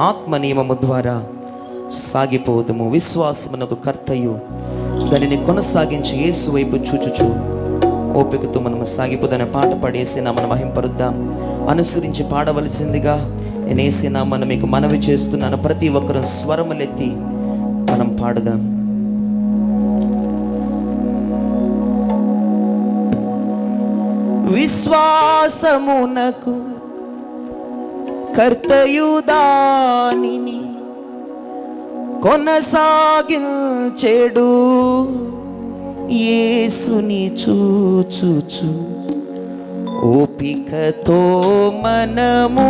ఆత్మ నియమము ద్వారా సాగిపోదుము. విశ్వాసమునకు కర్తయు. దానిని కొనసాగించి యేసు వైపు చూచుచు. ఓపికతో మనము సాగిపోదనే పాట పాడేసినా మనం మహింపరుద్దాం. అనుసరించి పాడవలసిందిగా నేను మనం మీకు మనవి చేస్తున్నాను. ప్రతి ఒక్కరూ స్వరములెత్తి మనం పాడుదాం. విశ్వాసమునకు కర్తయుదానిని కొనసాగించెడు. యేసుని చూచుచు ఓపికతో మనము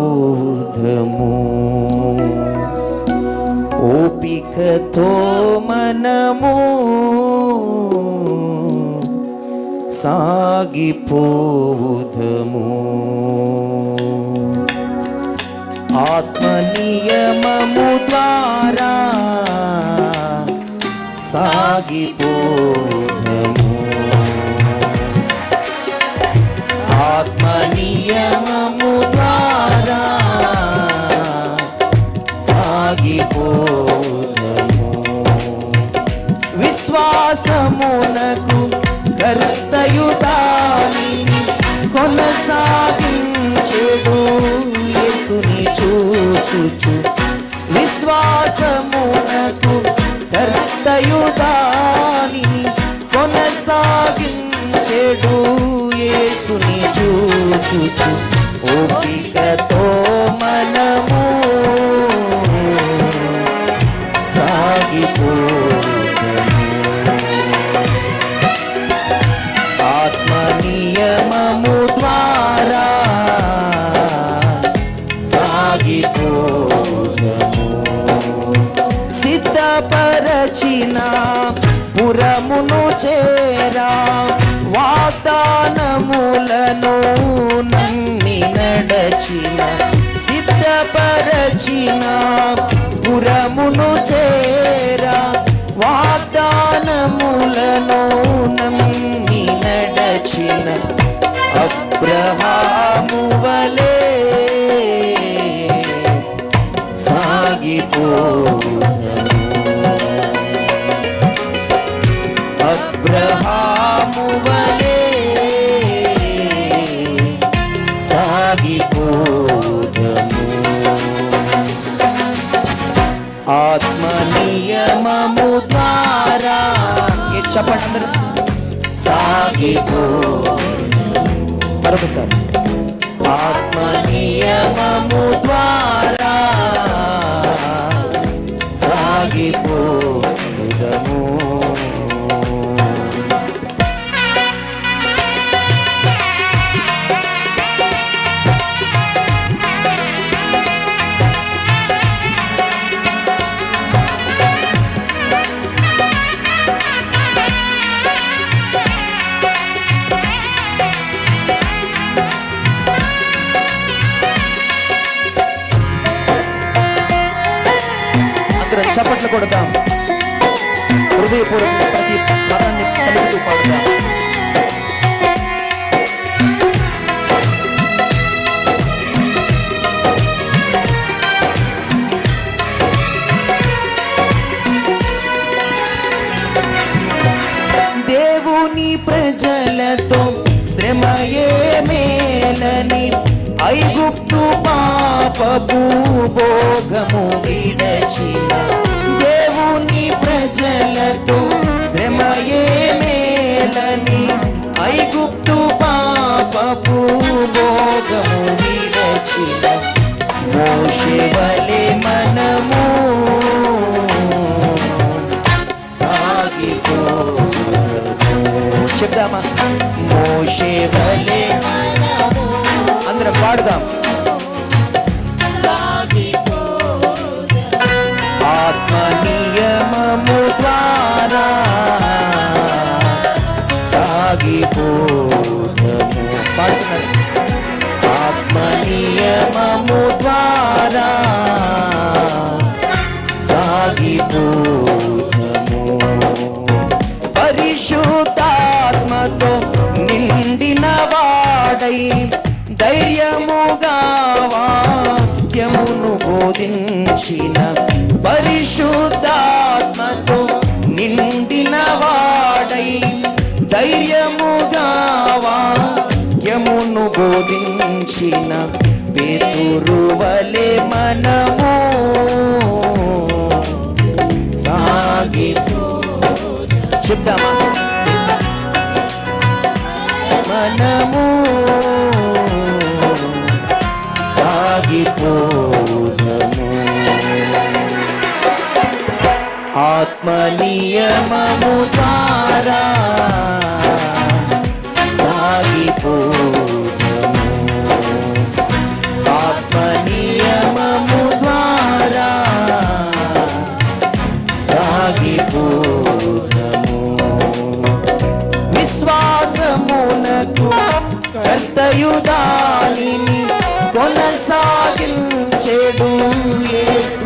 సాగిపోదము ఓపికతో మనము సాగిపోవుదము. ఆత్మనియమము ద్వారా సాగిపోదము ఆత్మనియమము ద్వారా సాగిపో చూచు. విశ్వాసమునకు కర్తయుదాని కొనసాగించెడు యేసుని చూచుచు. ఓపికతో మనము జ్ఞానములను నమ్మి నడచిన సిద్ధపరచిన పురమును చేరా వాగ్దానములను నమ్మి నడచిన అబ్రహాము వలే సాగిపోదము అబ్రహాము ద్వారా. చెప్పండి అందరూ. సాగిపో మరొకసారి. ఆత్మ నియమము ద్వారా సాగిపో చప్పట్లు కొడతాం. హృదయపూర్వక ప్రతి పదాన్ని కలుగుతూ పాడుతాం. దేవుని ప్రజలతో శ్రమయే మేలని ఐగుప్తు పా పాపపు భోగము విడచిన దేవుని ప్రజలతో శ్రమయే మేలని ఐగుప్తు పాపపు భోగము విడచిన మోషే మనము చెప్దామా? మోషే వలే అందరం పాడుదాం. నియమము ద్వారా సాగిపో పరిశుద్ధాత్మతో నిండిన వాడై ధైర్యముగా వాక్యమును బోధించిన పేతురువలే మనము సాగి చెప్తామా మనము సాగిపోదము. ఆత్మనియమము ద్వారా సాగిపోదము ఆత్మ ద్వారా సాగిపోదము విశ్వాసమునకు కర్తయు కొనసాగించెడు యేసుని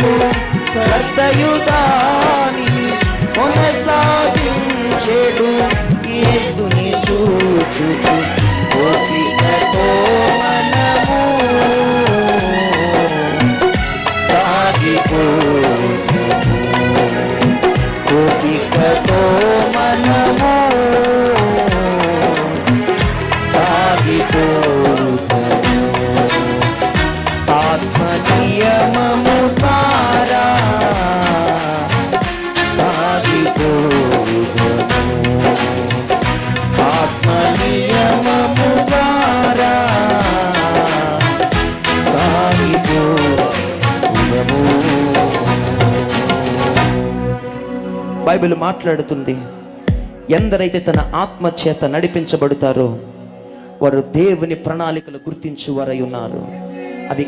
విశ్వాసమునకు కొనసాగి బైబిల్ మాట్లాడుతుంది. ఎందరైతే తన ఆత్మ చేత నడిపించబడతారో వారు దేవుని ప్రణాళికలు గుర్తించు వారై ఉన్నారు. అవి